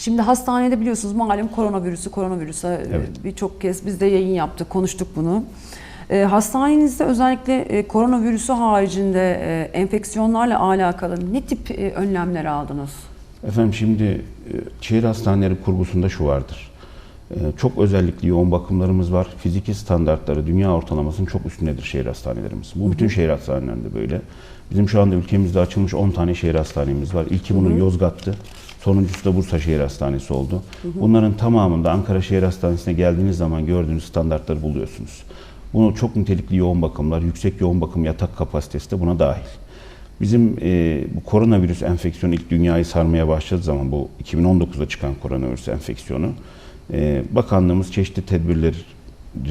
Şimdi hastanede biliyorsunuz malum koronavirüsü, koronavirüse Evet. birçok kez biz de yayın yaptık, konuştuk bunu. E, hastanenizde özellikle e, koronavirüsü haricinde e, enfeksiyonlarla alakalı ne tip önlemler aldınız? Efendim şimdi şehir hastaneleri kurgusunda şu vardır. Çok özellikli yoğun bakımlarımız var. Fiziki standartları dünya ortalamasının çok üstündedir şehir hastanelerimiz. Bu bütün şehir hastanelerinde böyle. Bizim şu anda ülkemizde açılmış 10 tane şehir hastanemiz var. İlki bunun Yozgat'tı. Sonuncusu da Bursa Şehir Hastanesi oldu. Bunların tamamında Ankara Şehir Hastanesi'ne geldiğiniz zaman gördüğünüz standartları buluyorsunuz. Bunu çok nitelikli yoğun bakımlar, yüksek yoğun bakım yatak kapasitesi de buna dahil. Bizim e, bu koronavirüs enfeksiyonu ilk dünyayı sarmaya başladığı zaman bu 2019'da çıkan koronavirüs enfeksiyonu e, bakanlığımız çeşitli tedbirleri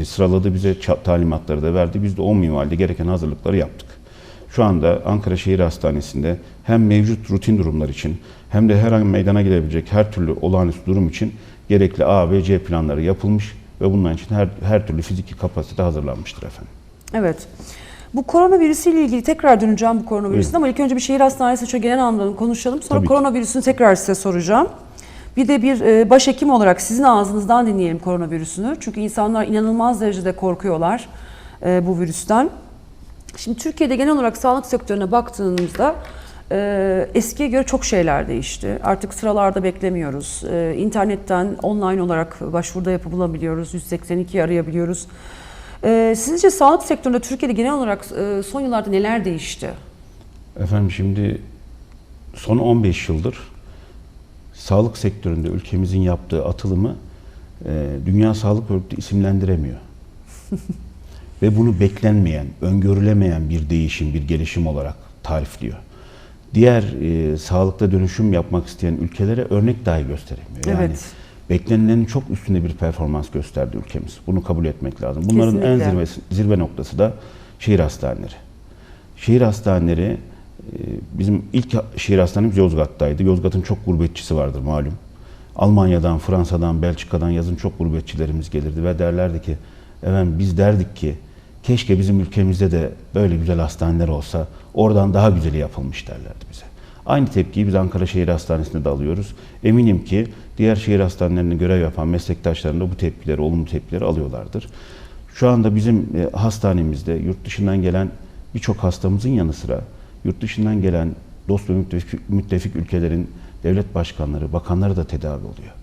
sıraladı bize talimatları da verdi. Biz de o minvalde gereken hazırlıkları yaptık. Şu anda Ankara Şehir Hastanesi'nde hem mevcut rutin durumlar için hem de her an meydana gelebilecek her türlü olağanüstü durum için gerekli A ve C planları yapılmış ve bunun için her, her türlü fiziki kapasite hazırlanmıştır efendim. Evet. Bu koronavirüsüyle ilgili tekrar döneceğim bu koronavirüsüne ama ilk önce bir şehir hastanesi şöyle genel anlamda konuşalım. Sonra Tabii ki. koronavirüsünü tekrar size soracağım. Bir de bir e, başhekim olarak sizin ağzınızdan dinleyelim koronavirüsünü. Çünkü insanlar inanılmaz derecede korkuyorlar e, bu virüsten. Şimdi Türkiye'de genel olarak sağlık sektörüne baktığımızda e, eskiye göre çok şeyler değişti. Artık sıralarda beklemiyoruz. E, internetten online olarak başvuruda yapabiliyoruz. 182 arayabiliyoruz. E, sizce sağlık sektöründe Türkiye'de genel olarak e, son yıllarda neler değişti? Efendim şimdi son 15 yıldır sağlık sektöründe ülkemizin yaptığı atılımı e, Dünya Sağlık Örgütü isimlendiremiyor. Ve bunu beklenmeyen, öngörülemeyen bir değişim, bir gelişim olarak tarifliyor. Diğer e, sağlıkta dönüşüm yapmak isteyen ülkelere örnek dahi gösteremiyor. Yani Evet. beklenilenin çok üstünde bir performans gösterdi ülkemiz. Bunu kabul etmek lazım. Bunların en Kesinlikle. zirvesi, zirve noktası da şehir hastaneleri. Şehir hastaneleri e, bizim ilk şehir hastanemiz Yozgat'taydı. Yozgat'ın çok gurbetçisi vardır malum. Almanya'dan, Fransa'dan, Belçika'dan yazın çok gurbetçilerimiz gelirdi ve derlerdi ki efendim biz derdik ki keşke bizim ülkemizde de böyle güzel hastaneler olsa oradan daha güzeli yapılmış derlerdi bize. Aynı tepkiyi biz Ankara Şehir Hastanesi'nde de alıyoruz. Eminim ki diğer şehir hastanelerinde görev yapan meslektaşlarım da bu tepkileri, olumlu tepkileri alıyorlardır. Şu anda bizim e, hastanemizde yurt dışından gelen birçok hastamızın yanı sıra yurt dışından gelen dost ve müttefik, müttefik ülkelerin devlet başkanları, bakanları da tedavi oluyor.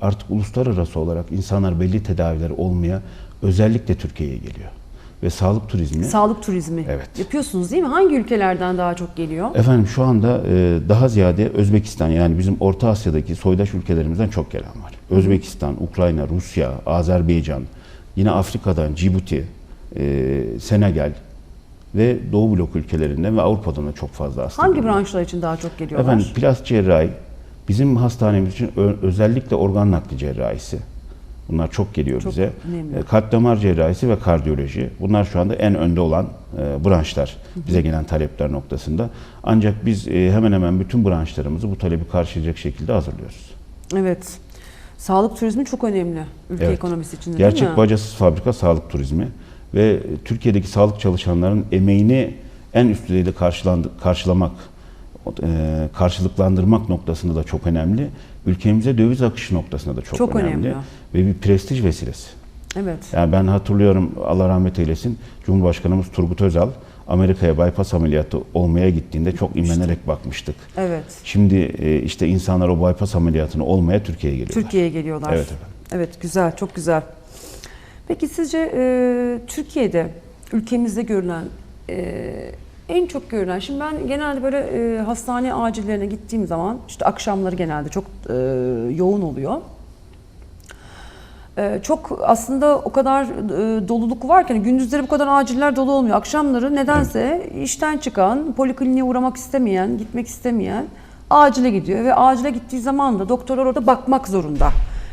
Artık uluslararası olarak insanlar belli tedaviler olmaya özellikle Türkiye'ye geliyor. Ve sağlık turizmi Sağlık turizmi Evet. yapıyorsunuz değil mi? Hangi ülkelerden daha çok geliyor? Efendim şu anda e, daha ziyade Özbekistan yani bizim Orta Asya'daki soydaş ülkelerimizden çok gelen var. Özbekistan, Ukrayna, Rusya, Azerbaycan, yine Afrika'dan Cibuti, e, Senegal ve Doğu blok ülkelerinden ve Avrupa'dan da çok fazla hasta Hangi branşlar için daha çok geliyorlar? Efendim plastik cerrahi bizim hastanemiz için özellikle organ nakli cerrahisi. Bunlar çok geliyor Çok bize. önemli. E, Kalp damar cerrahisi ve kardiyoloji. Bunlar şu anda en önde olan e, branşlar bize gelen talepler noktasında. Ancak biz e, hemen hemen bütün branşlarımızı bu talebi karşılayacak şekilde hazırlıyoruz. Evet. Sağlık turizmi çok önemli ülke Evet. ekonomisi için de değil Gerçek mi? bacasız fabrika sağlık turizmi ve Türkiye'deki sağlık çalışanlarının emeğini en üst düzeyde karşılamak, karşılıklandırmak noktasında da çok önemli. Ülkemize döviz akışı noktasında da çok, Çok önemli. önemli. Ve bir prestij vesilesi. Evet. Yani ben hatırlıyorum Allah rahmet eylesin Cumhurbaşkanımız Turgut Özal Amerika'ya bypass ameliyatı olmaya gittiğinde çok imrenerek bakmıştık. Evet. Şimdi e, işte insanlar o bypass ameliyatını olmaya Türkiye'ye geliyorlar. Türkiye'ye geliyorlar. Evet efendim. Evet, güzel, çok güzel. Peki sizce e, Türkiye'de, ülkemizde görülen, e, en çok görülen, şimdi ben genelde böyle e, hastane acillerine gittiğim zaman, işte akşamları genelde çok e, yoğun oluyor. E, çok aslında o kadar e, doluluk varken gündüzleri bu kadar aciller dolu olmuyor. Akşamları nedense işten çıkan, polikliniğe uğramak istemeyen, gitmek istemeyen acile gidiyor ve acile gittiği zaman da doktorlar orada bakmak zorunda.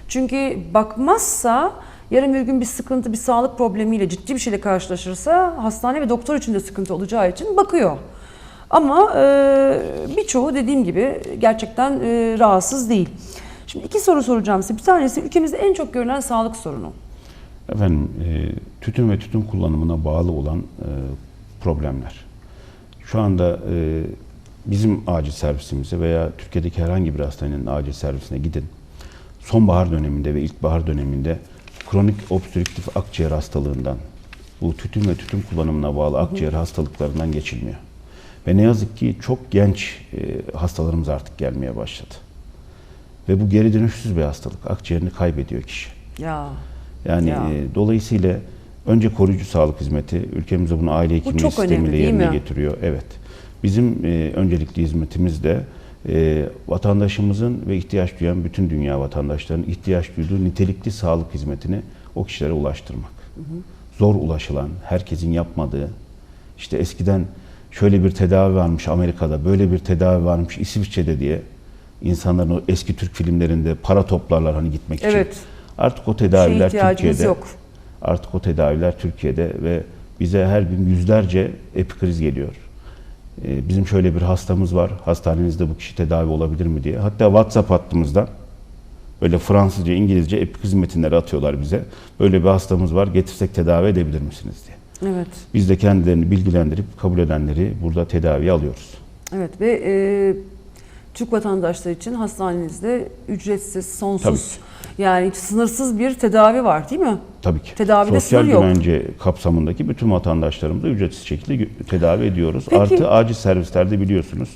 Çünkü bakmazsa yarın bir gün bir sıkıntı, bir sağlık problemiyle ciddi bir şeyle karşılaşırsa hastane ve doktor için de sıkıntı olacağı için bakıyor. Ama e, birçoğu dediğim gibi gerçekten e, rahatsız değil. Şimdi iki soru soracağım size. Bir tanesi ülkemizde en çok görülen sağlık sorunu. Efendim e, tütün ve tütün kullanımına bağlı olan e, problemler. Şu anda e, bizim acil servisimize veya Türkiye'deki herhangi bir hastanenin acil servisine gidin. sonbahar döneminde ve ilkbahar döneminde kronik obstrüktif akciğer hastalığından, bu tütün ve tütün kullanımına bağlı akciğer hastalıklarından geçilmiyor. Ve ne yazık ki çok genç e, hastalarımız artık gelmeye başladı. Ve bu geri dönüşsüz bir hastalık. Akciğerini kaybediyor kişi. Ya. Yani Ya. e, dolayısıyla önce koruyucu sağlık hizmeti, ülkemizde bunu aile hekimliği önemli, sistemiyle değil yerine mi? getiriyor. Evet. Bizim e, öncelikli hizmetimiz de e, vatandaşımızın ve ihtiyaç duyan bütün dünya vatandaşlarının ihtiyaç duyduğu nitelikli sağlık hizmetini o kişilere ulaştırmak. Zor ulaşılan, herkesin yapmadığı, işte eskiden şöyle bir tedavi varmış Amerika'da, böyle bir tedavi varmış İsviçre'de diye insanların o eski Türk filmlerinde para toplarlar hani gitmek için. Evet. Artık o tedaviler ihtiyacımız Türkiye'de. yok. Artık o tedaviler Türkiye'de ve bize her gün yüzlerce epikriz geliyor. Ee, Bizim şöyle bir hastamız var. Hastanenizde bu kişi tedavi olabilir mi diye. Hatta WhatsApp hattımızdan böyle Fransızca, İngilizce epikriz metinleri atıyorlar bize. Böyle bir hastamız var. Getirsek tedavi edebilir misiniz diye. Evet. Biz de kendilerini bilgilendirip kabul edenleri burada tedaviye alıyoruz. Evet ve e, Türk vatandaşları için hastanenizde ücretsiz, sonsuz yani sınırsız bir tedavi var değil mi? Tabii ki. Tedavide Sosyal sınır yok. güvence kapsamındaki bütün vatandaşlarımızı ücretsiz şekilde tedavi ediyoruz. Peki. Artı acil servislerde biliyorsunuz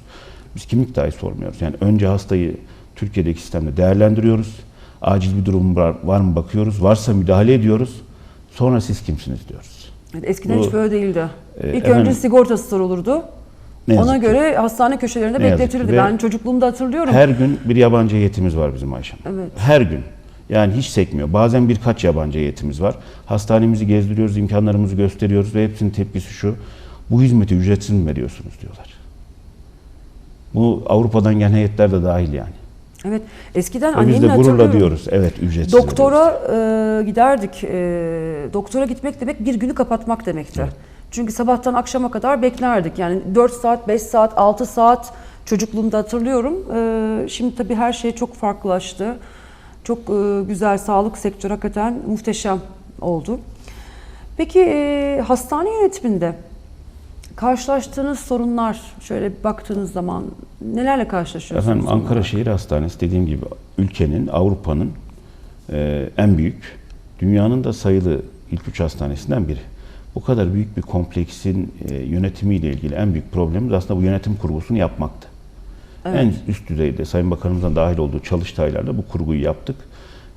biz kimlik dahi sormuyoruz. Yani önce hastayı Türkiye'deki sistemde değerlendiriyoruz. Acil bir durum var, var mı bakıyoruz. Varsa müdahale ediyoruz. Sonra siz kimsiniz diyoruz. Evet, eskiden Bu, hiç böyle değildi. e, İlk efendim- önce sigortası sorulurdu. Ne Ona ki. göre hastane köşelerinde Ne ki. bekletilirdi. Ben çocukluğumda hatırlıyorum. Her gün bir yabancı heyetimiz var bizim Ayşem. Evet. Her gün. Yani hiç sekmiyor. Bazen birkaç yabancı heyetimiz var. Hastanemizi gezdiriyoruz, imkanlarımızı gösteriyoruz ve hepsinin tepkisi şu. Bu hizmeti ücretsiz mi veriyorsunuz diyorlar. Bu Avrupa'dan gelen heyetler de dahil yani. Evet. Eskiden Ve biz annemle de gururla diyoruz. Evet ücretsiz. Doktora e, giderdik. E, doktora gitmek demek bir günü kapatmak demekti. Çünkü sabahtan akşama kadar beklerdik. Yani 4 saat, 5 saat, 6 saat çocukluğumda hatırlıyorum. E, şimdi tabii her şey çok farklılaştı. Çok e, güzel sağlık sektörü hakikaten muhteşem oldu. Peki e, hastane yönetiminde karşılaştığınız sorunlar şöyle baktığınız zaman nelerle karşılaşıyorsunuz? Efendim Ankara Şehir Hastanesi dediğim gibi ülkenin, Avrupa'nın e, en büyük, dünyanın da sayılı ilk üç hastanesinden biri. Bu kadar büyük bir kompleksin yönetimiyle ilgili en büyük problemimiz aslında bu yönetim kurgusunu yapmaktı. En üst düzeyde Sayın Bakanımızın dahil olduğu çalıştaylarda bu kurguyu yaptık.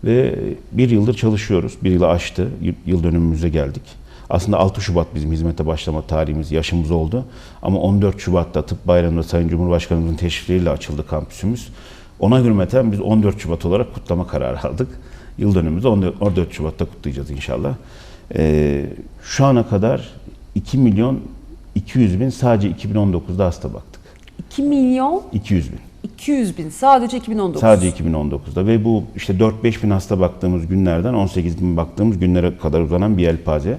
Ve bir yıldır çalışıyoruz. Bir yılı aştı. Yıl- dönümümüze geldik. Aslında 6 Şubat bizim hizmete başlama tarihimiz, yaşımız oldu. Ama 14 Şubat'ta Tıp Bayramı'nda Sayın Cumhurbaşkanımızın teşrifleriyle açıldı kampüsümüz. Ona hürmeten biz 14 Şubat olarak kutlama kararı aldık. Yıl dönümümüzü 14 14 Şubat'ta kutlayacağız inşallah. Ee, şu ana kadar 2 milyon 200 bin sadece 2019'da hasta baktık. 2 milyon 200 bin. 200 bin sadece 2019. Sadece 2019'da ve bu işte 4-5 bin hasta baktığımız günlerden 18 bin baktığımız günlere kadar uzanan bir yelpaze.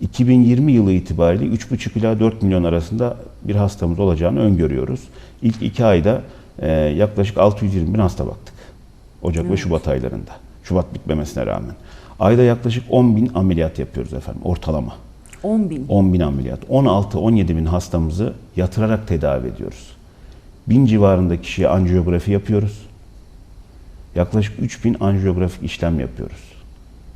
2020 yılı itibariyle 3,5 ila 4 milyon arasında bir hastamız olacağını öngörüyoruz. İlk iki ayda e, yaklaşık 620 bin hasta baktık. Ocak ve Şubat aylarında. Şubat bitmemesine rağmen. Ayda yaklaşık 10 bin ameliyat yapıyoruz efendim ortalama. 10 bin. 10 bin ameliyat. 16-17 bin hastamızı yatırarak tedavi ediyoruz. Bin civarında kişiye anjiyografi yapıyoruz. Yaklaşık 3 bin anjiyografik işlem yapıyoruz.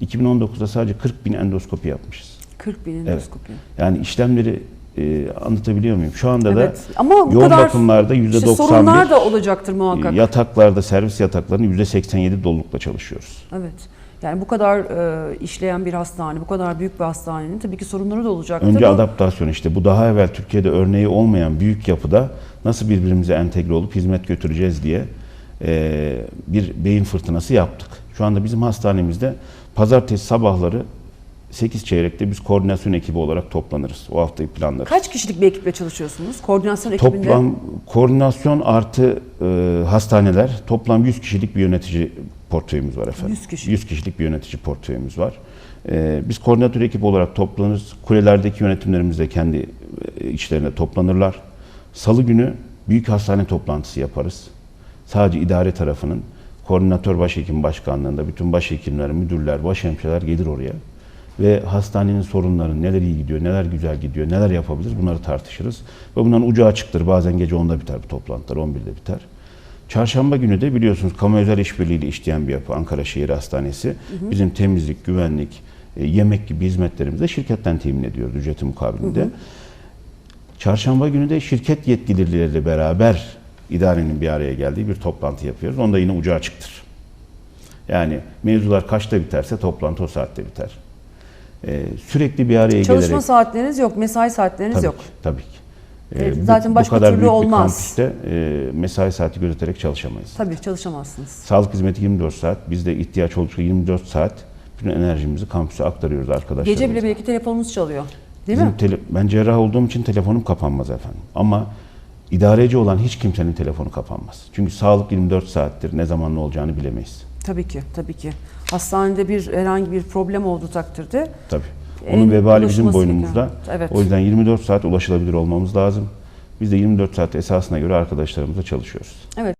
2019'da sadece 40 bin endoskopi yapmışız. 40 bin endoskopi. Yani işlemleri e, anlatabiliyor muyum? Şu anda Evet. da Ama yoğun kadar bakımlarda %91, işte sorunlar da olacaktır muhakkak. yataklarda, servis yataklarının %87 dolulukla çalışıyoruz. Evet. Yani bu kadar e, işleyen bir hastane, bu kadar büyük bir hastanenin tabii ki sorunları da olacaktır. Önce adaptasyon işte bu daha evvel Türkiye'de örneği olmayan büyük yapıda nasıl birbirimize entegre olup hizmet götüreceğiz diye e, bir beyin fırtınası yaptık. Şu anda bizim hastanemizde pazartesi sabahları 8 çeyrekte biz koordinasyon ekibi olarak toplanırız. O haftayı planlarız. Kaç kişilik bir ekiple çalışıyorsunuz? Koordinasyon ekibinde. Toplam koordinasyon artı e, hastaneler toplam 100 kişilik bir yönetici portföyümüz var efendim. 100 kişi. 100 kişilik bir yönetici portföyümüz var. E, biz koordinatör ekip olarak toplanırız. Kulelerdeki yönetimlerimiz de kendi e, içlerinde toplanırlar. Salı günü büyük hastane toplantısı yaparız. Sadece idare tarafının koordinatör başhekim başkanlığında bütün başhekimler, müdürler, başhemşireler gelir oraya. Ve hastanenin sorunları neler iyi gidiyor, neler güzel gidiyor, neler yapabiliriz bunları tartışırız. Ve bunların ucu açıktır. Bazen gece 10'da biter bu toplantılar, 11'de biter. Çarşamba günü de biliyorsunuz kamu özel işbirliğiyle işleyen bir yapı Ankara Şehir Hastanesi. Bizim temizlik, güvenlik, e, yemek gibi hizmetlerimizi de şirketten temin ediyoruz ücreti mukabilinde. Çarşamba günü de şirket yetkilileriyle beraber idarenin bir araya geldiği bir toplantı yapıyoruz. Onda yine ucu açıktır. Yani mevzular kaçta biterse toplantı o saatte biter. Ee, sürekli bir araya Çalışma gelerek... saatleriniz yok, mesai saatleriniz Tabii yok. ki, tabii ki. Bu- zaten başka bu kadar türlü büyük olmaz. bir kampüste e, mesai saati gözeterek çalışamayız. Tabii çalışamazsınız. Sağlık hizmeti 24 saat. Bizde ihtiyaç oldukça 24 saat bütün enerjimizi kampüse aktarıyoruz arkadaşlarımıza. Gece bile belki telefonunuz çalıyor. Değil Bizim mi? tele- ben cerrah olduğum için telefonum kapanmaz efendim. Ama idareci olan hiç kimsenin telefonu kapanmaz. Çünkü sağlık 24 saattir. Ne zaman ne olacağını bilemeyiz. Tabii ki, tabii ki. Hastanede bir herhangi bir problem olduğu takdirde Tabii. En Onun vebali bizim boynumuzda. Evet. O yüzden 24 saat ulaşılabilir olmamız lazım. Biz de 24 saat esasına göre arkadaşlarımızla çalışıyoruz. evet